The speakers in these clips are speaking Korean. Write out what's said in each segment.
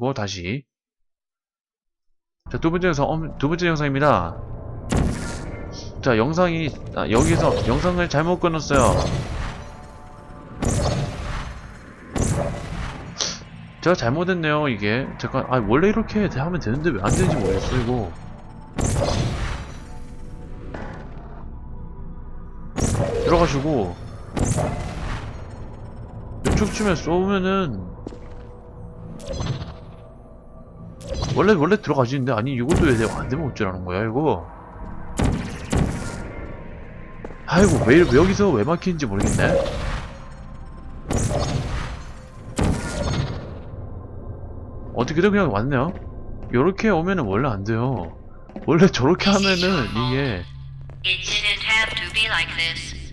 뭐 다시. 자 두 번째 영상 엄- 두 번째 영상입니다. 자 영상이 아, 여기서 영상을 잘못 끊었어요. 제가 잘못했네요 이게. 잠깐 아 원래 이렇게 하면 되는데 왜 안 되는지 모르겠어 이거. 들어가시고. 이쪽 쯤에 쏘면은 원래 원래 들어가지는데 아니 이것도 왜 내가 안 되면 어쩌라는 거야 이거? 아이고 왜, 왜 여기서 왜 막히는지 모르겠네. 어떻게든 그냥 왔네요. 요렇게 오면은 원래 안 돼요. 원래 저렇게 하면은 이게.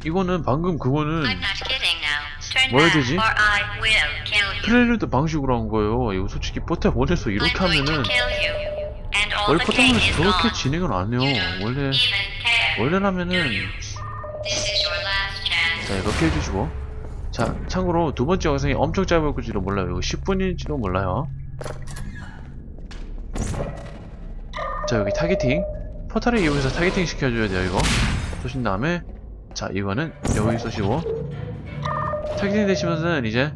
이거는 방금 그거는 뭐라 해야 되지? 프렐류드 방식으로 한 거예요. 이거 솔직히 포탑 원에서 이렇게 하면은 원래 포탑은 is 저렇게. 진행을 안 해요. 원래. 원래라면은. 자 이렇게 해주시고. 자 참고로 두 번째 영상이 엄청 짧을지도 몰라요. 이거 10분일지도 몰라요. 자 여기 타겟팅. 포탈을 이용해서 타겟팅 시켜줘야 돼요 이거. 쏘신 다음에 자 이거는 여기 쏘시고. 타겟팅 되시면은 이제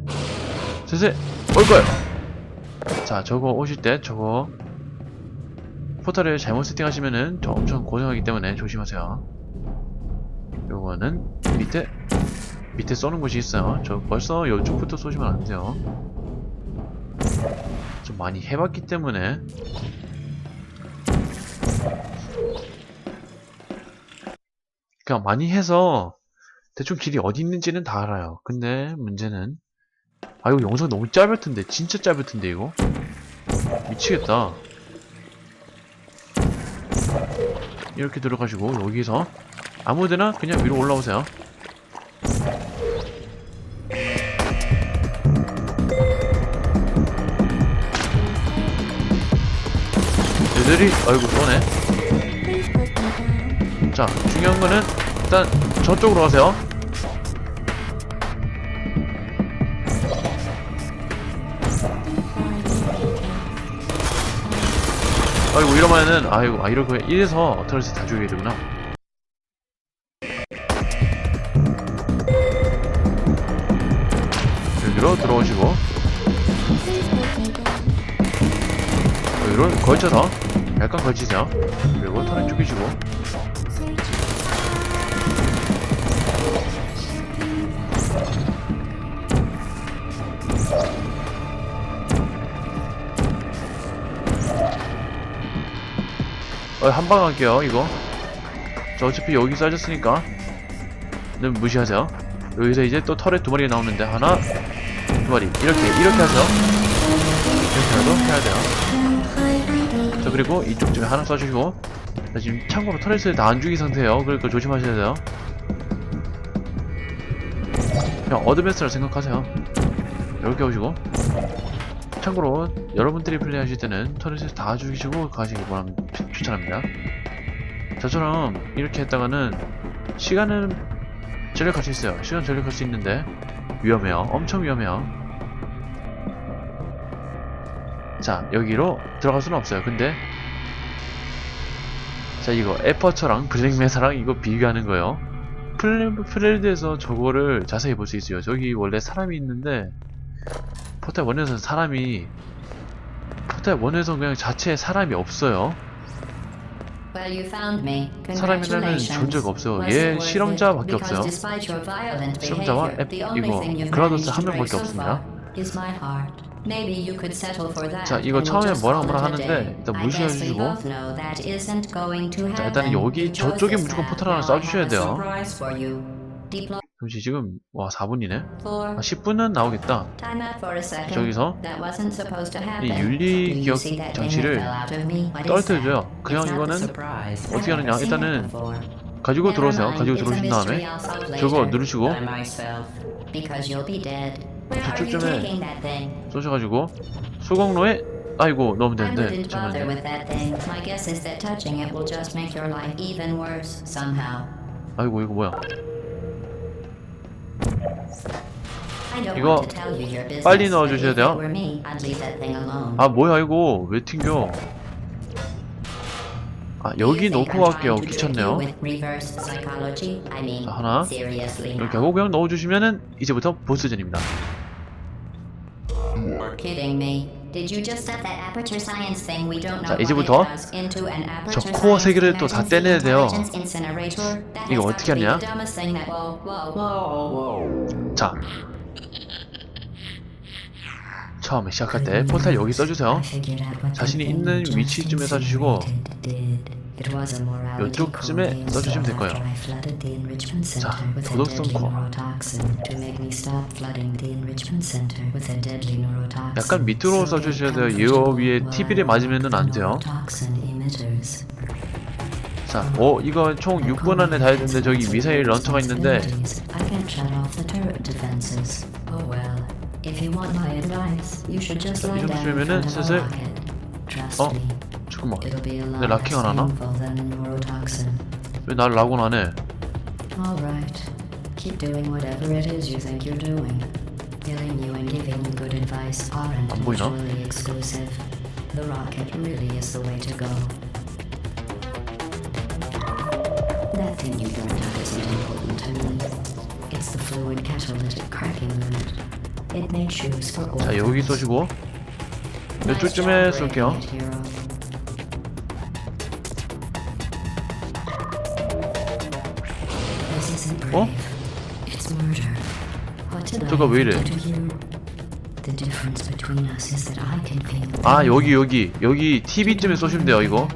슬슬 올 거예요 자 저거 오실 때 저거 포탈을 잘못 세팅하시면은 저 엄청 고생하기 때문에 조심하세요 요거는 밑에 밑에 쏘는 곳이 있어요. 저 벌써 이쪽부터 쏘시면 안 돼요. 좀 많이 해봤기 때문에 그냥 많이 해서 대충 길이 어디 있는지는 다 알아요. 근데 문제는 아 이거 영상 너무 짧을 텐데 진짜 짧을 텐데 이거 미치겠다. 이렇게 들어가시고 여기서 아무데나 그냥 위로 올라오세요. 얘들이 아이고 쏘네. 자 중요한 거는 일단 저쪽으로 가세요. 아이고 이러면은 아이고 아 이러고 이래서 터렛을 다 죽여야 되구나. 여기로 들어오시고. 여기로 걸쳐서 약간 걸치세요 그리고 턴을 죽이시고 어, 한방 할게요 이거. 저 어차피 여기 쏴졌으니까. 는 무시하세요. 여기서 이제 또 털에 두 마리가 나오는데 하나 두 마리. 이렇게 이렇게 하세요. 이렇게라도 해야 돼요. 자 그리고 이쪽 쯤에 하나 쏴주시고. 자 지금 참고로 터렛을 다 안 죽인 상태예요. 그러니까 조심하셔야 돼요. 그냥 어드밴스라 생각하세요. 이렇게 오시고 참고로 여러분들이 플레이하실 때는 터렛을 다 죽이시고 가시길 바람 추천합니다. 저처럼 이렇게 했다가는 시간은 전력할 수 있어요. 시간 전력할 수 있는데 위험해요. 엄청 위험해요. 자 여기로 들어갈 수는 없어요. 근데 자 이거 에퍼처랑 블랙메사랑 이거 비교하는 거예요. 플레, 플레드에서 저거를 자세히 볼 수 있어요. 저기 원래 사람이 있는데 포탈 1에서는 사람이 포탈 1에서 그냥 자체에 사람이 없어요 Well, you found me. 사람이라는 Congratulations. 존재가 없어요 얘 실험자밖에 없어요 실험자와 앱- 이거 그라도스 managed 한 명밖에 없습니다. 자, 이거 처음에 뭐라 뭐라 하는데. 일단 무시해주시고. 자. 일단은 여기 저쪽에 무조건. 포탈 하나 쏴주셔야 돼요. 잠시 지금 와 4분이네 for 아 10분은 나오겠다. 저기서 이. 윤리 기억 장치를 떨어뜨려줘요? 그냥 이거는. 어떻게 하느냐 일단은. 가지고 들어오세요 가지고 들어오신 다음에 저거 누르시고 저쪽쯤에? 쏘셔가지고 수공로에 아이고 넣으면 되는데 잠깐만요. 아이고 이거 뭐야 이거 빨리 넣어주셔야 돼요. 아 뭐야 이거 왜 튕겨 아 여기 놓고 갈게요 귀찮네요 자, 하나. 이렇게 하고 그냥 넣어주시면은 이제부터 보스전입니다. Did you just set that aperture science thing we don't know 자, 이제부터 저 코어 세 개를 또다 emergency 떼내야 돼요. 이거 어떻게 하냐? 자 처음에 시작할 때 포탈 여기 써주세요 자신이 있는 위치쯤에 써주시고 이쪽쯤에 써주시면 될 거예요. 자, 도덕성 코어. 약간 밑으로 써주셔야 돼요. 이 위에 TV를 맞으면은 안 돼요. 자, 어 이거 총 6분 안에 다 되는데 저기 미사일 런처가 있는데 I can shut off the turret defenses. Oh well. If you want my advice, you should just lie 이 정도 down in 쓰면은 front of a 슬슬- 어? me, 잠깐만 it'll be a lot 내 락킹 안 less 하나? painful than the neurotoxin. 왜 날 라곤 안 해? All right. Keep doing whatever it is you think you're doing. Killing you and giving you good advice aren't 안 보이나? mutually exclusive. The rocket really is the way to go. That thing you burned out isn't important to me. It's the fluid catalytic cracking unit. It makes shoes for all. 자 여기 쏘시고 이쪽쯤에 쏠게요 어? I 왜 이래? 아 여기 여기 여기 TV쯤에 쏘시면 돼요 이거?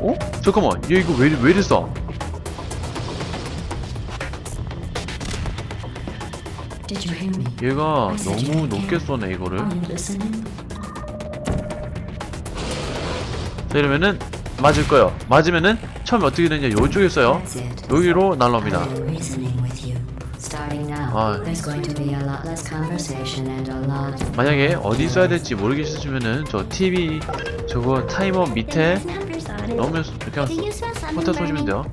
어? 잠깐만 얘 이거 왜, 왜 이래 me? 얘가 너무 높게 쏘네 이거를? 자 이러면은 맞을 거예요 맞으면은 처음에 어떻게 되냐 요쪽에 써요 That's it. 여기로 날라옵니다 아. 만약에 어디 써야 될지 모르겠으면은 저 TV 저거 타이머 밑에 넣으면 그냥 포탈 쏘시면 돼요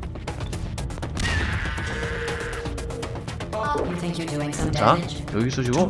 자? 여기 쏘시고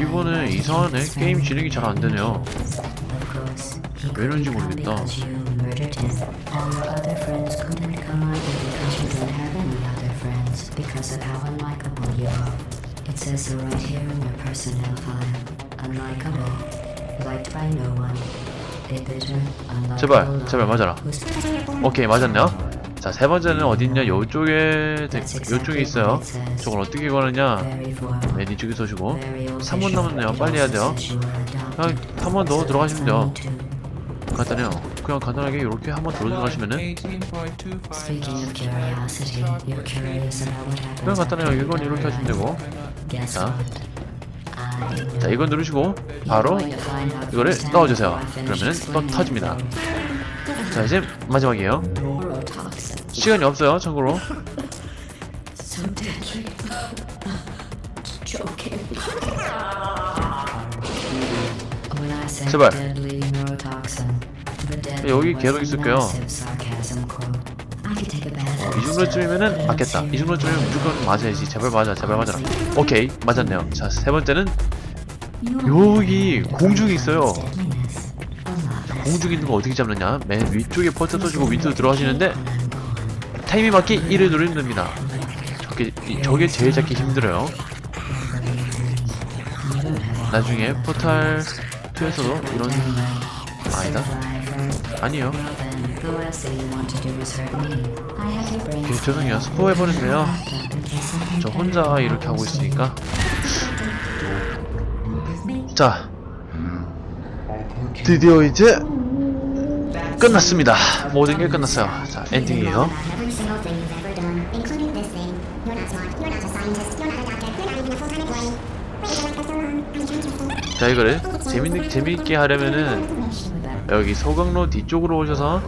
이번에 이상하네 게임 진행이 잘 안되네요 왜 이런지 모르겠다. 제발, 제발 맞아라. 오케이 맞았네요 자 세 번째는 어딨냐 요쪽에 요쪽에 있어요. 저걸 어떻게 거느냐. 맨 이쪽에 서시고 Very 3분 official. 남았네요 빨리 해야 돼요 그냥 한 번 더 들어가시면 돼요 간단해요 그냥 간단하게 이렇게 한번더 들어가시면은 18.25. Speaking of curiosity, you're curious about what happens. 그냥 간단해요 이건 이렇게 하시면 되고 자. 자 이거 누르시고 바로 이거를 넣어주세요 그러면은 또 터집니다 자 이제 마지막이에요. 시간이 없어요 참고로. 제발. 여기 계속 있을게요. bath. 이 정도쯤이면은 맞겠다. 이 정도쯤이면 무조건 맞아야지. 제발 맞아 제발 맞아라. 오케이 맞았네요. 자 세 번째는 여기 공중이 있어요. 공중에 있는 거 어떻게 잡느냐? 맨 위쪽에 버튼 써주고 밑으로 들어가시는데 타이밍 맞기 1을 누르면 됩니다. 저게, 이- 저게 제일 잡기 힘들어요. 나중에 포탈 2에서도 이런 아니다? 아니에요. 예, 죄송해요. 스포 해버렸네요. 저 혼자 이렇게 하고 있으니까. 자. 드디어 이제 끝났습니다. 모든 게 끝났어요. 자, 엔딩이에요. 자, 이거를 재밌, 재밌게 하려면은 여기 소강로 뒤쪽으로 오셔서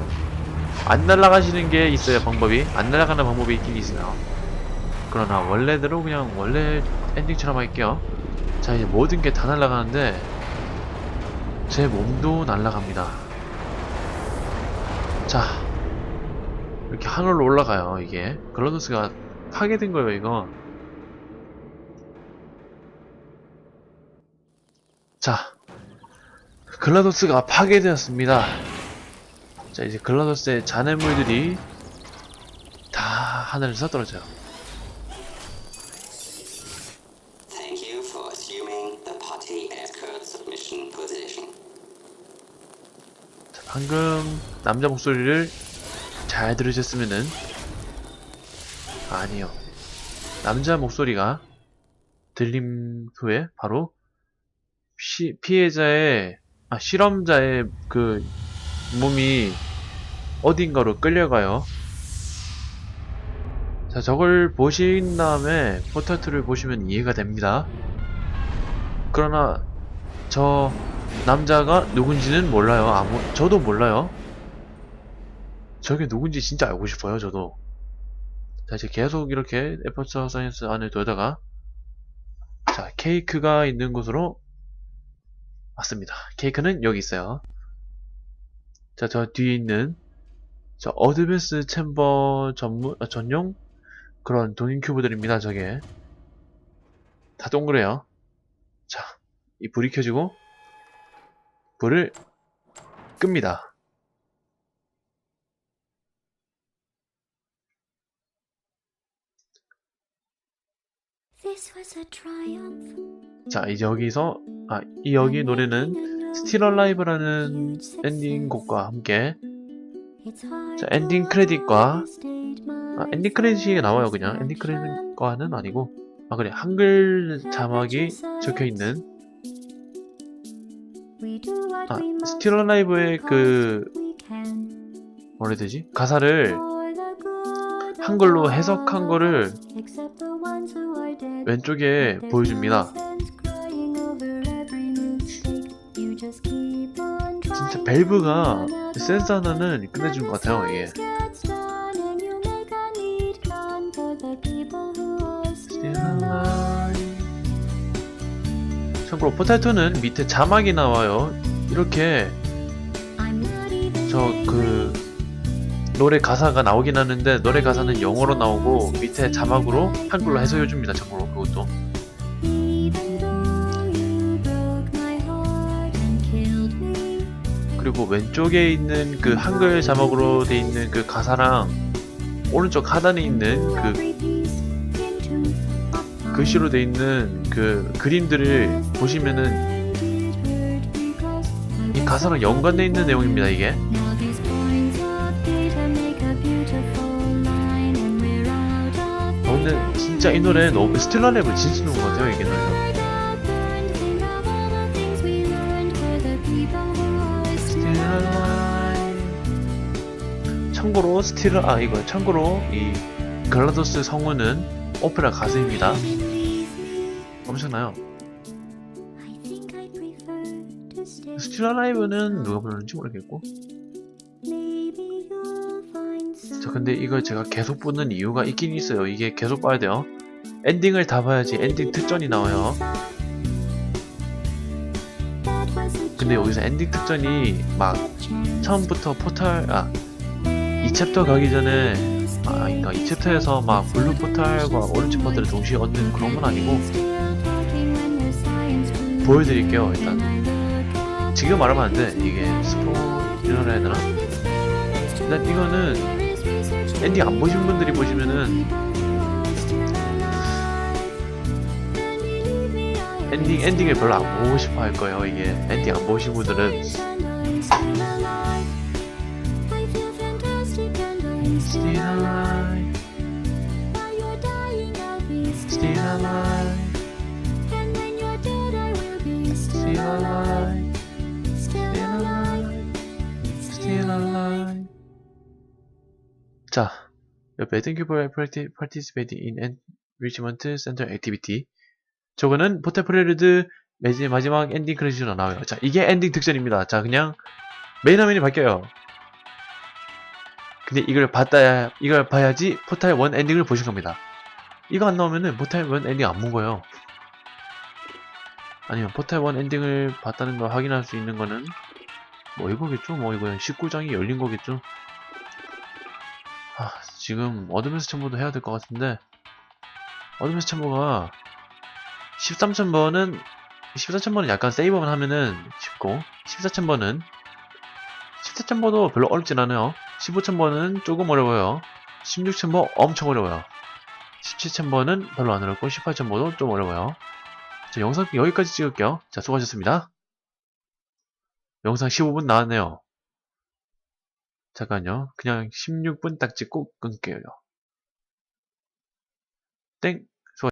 안 날아가시는 게 있어요, 방법이. 안 날아가는 방법이 있긴 있어요. 그러나 원래대로 그냥 원래 엔딩처럼 할게요. 자, 이제 모든 게 다 날아가는데 제 몸도 날아갑니다. 자, 이렇게 하늘로 올라가요, 이게. 글로노스가 파괴된 거예요, 이거. 자, 글라도스가 파괴되었습니다. 자, 이제 글라도스의 잔해물들이 다 하늘에서 떨어져요. 자, 방금 남자 목소리를 잘 들으셨으면은 아니요. 남자 목소리가 들림 후에 바로 시, 피해자의 아, 실험자의 그 몸이 어딘가로 끌려가요. 자, 저걸 보신 다음에 포탈2를 보시면 이해가 됩니다. 그러나 저 남자가 누군지는 몰라요. 아무 저도 몰라요. 저게 누군지 진짜 알고 싶어요. 저도. 자 이제 계속 이렇게 에퍼처 사이언스 안에 돌다가 자 케이크가 있는 곳으로 왔습니다. 케이크는 여기 있어요. 자 저 뒤에 있는 저 어드밴스 챔버 전문 아, 전용 그런 도닝 큐브들입니다. 저게 다 동그래요. 자 이 불이 켜지고 불을 끕니다. 자, 이제 여기서, 아, 이 여기 노래는 Still Alive라는 엔딩 곡과 함께, 자, 엔딩 크레딧과, 아, 엔딩 크레딧이 나와요, 그냥. 엔딩 크레딧과는 아니고, 아, 그래, 한글 자막이 적혀 있는, 아, Still Alive의 그, 뭐라 해야 되지? 가사를 한글로 해석한 거를 왼쪽에 보여줍니다. 진짜 밸브가 센스 하나는 끝내준 것 같아요, 이게. 참고로 포탈2는 밑에 자막이 나와요. 이렇게 저그 노래 가사가 나오긴 하는데 노래 가사는 영어로 나오고 밑에 자막으로 한글로 해석해줍니다. 참고로 그것도. 그리고 왼쪽에 있는 그 한글 자막으로 돼 있는 그 가사랑 오른쪽 하단에 있는 그 글씨로 돼 있는 그 그림들을 보시면은 이 가사랑 연관돼 있는 내용입니다 이게 근데 진짜 이 노래 너무 스틸러 랩을 진짜 좋은 것 같아요 이게 노래가. 참고로 스틸 아 이거 참고로 이 글라도스 성우는 오페라 가수입니다. 엄청나요. 스틸 라이브는 누가 부르는지 모르겠고 자 근데 이걸 제가 계속 보는 이유가 있긴 있어요. 이게 계속 봐야 돼요. 엔딩을 다 봐야지 엔딩 특전이 나와요. 근데 여기서 엔딩 특전이 막 처음부터 포탈 아 2챕터 가기 전에 아 그러니까 2챕터에서 막 블루 포탈과 오렌지 포탈을 동시에 얻는 그런 건 아니고 보여드릴게요 일단. 지금 말하면 안돼. 이게 스포일러라 해야 되나? 일단 이거는 엔딩 안 보신 분들이 보시면은 엔딩 엔딩을 별로 안 보고 싶어 할 거예요 이게 엔딩 안 보신 분들은 Still alive Still alive Still alive Thank you for parti- participating in enrichment center activity. 저거는 포테프레르드 마지막 엔딩 크레딧으로 나와요. 자, 이게 엔딩 특전입니다. 자, 그냥 메인 화면이 바뀌어요. 근데 이걸 봤다야, 이걸 봐야지 포탈 1 엔딩을 보실 겁니다. 이거 안 나오면은 포탈 1 엔딩 안 본 거예요. 아니면 포탈 1 엔딩을 봤다는 걸 확인할 수 있는 거는 뭐 이거겠죠? 뭐 이거 19장이 열린 거겠죠? 아, 지금 어드밴스 첨부도 해야 될 것 같은데 어드밴스 첨부가 13,000번은 14,000번은 약간 세이브만 하면은 쉽고 14,000번은 14,000번도 별로 어렵진 않아요. 15,000번은 조금 어려워요. 16,000번 엄청 어려워요. 17,000번은 별로 안 어렵고 18,000번도 좀 어려워요. 자 영상 여기까지 찍을게요. 자 수고하셨습니다. 영상 15분 나왔네요 잠깐요. 그냥 16분 딱 찍고 끊게요. 땡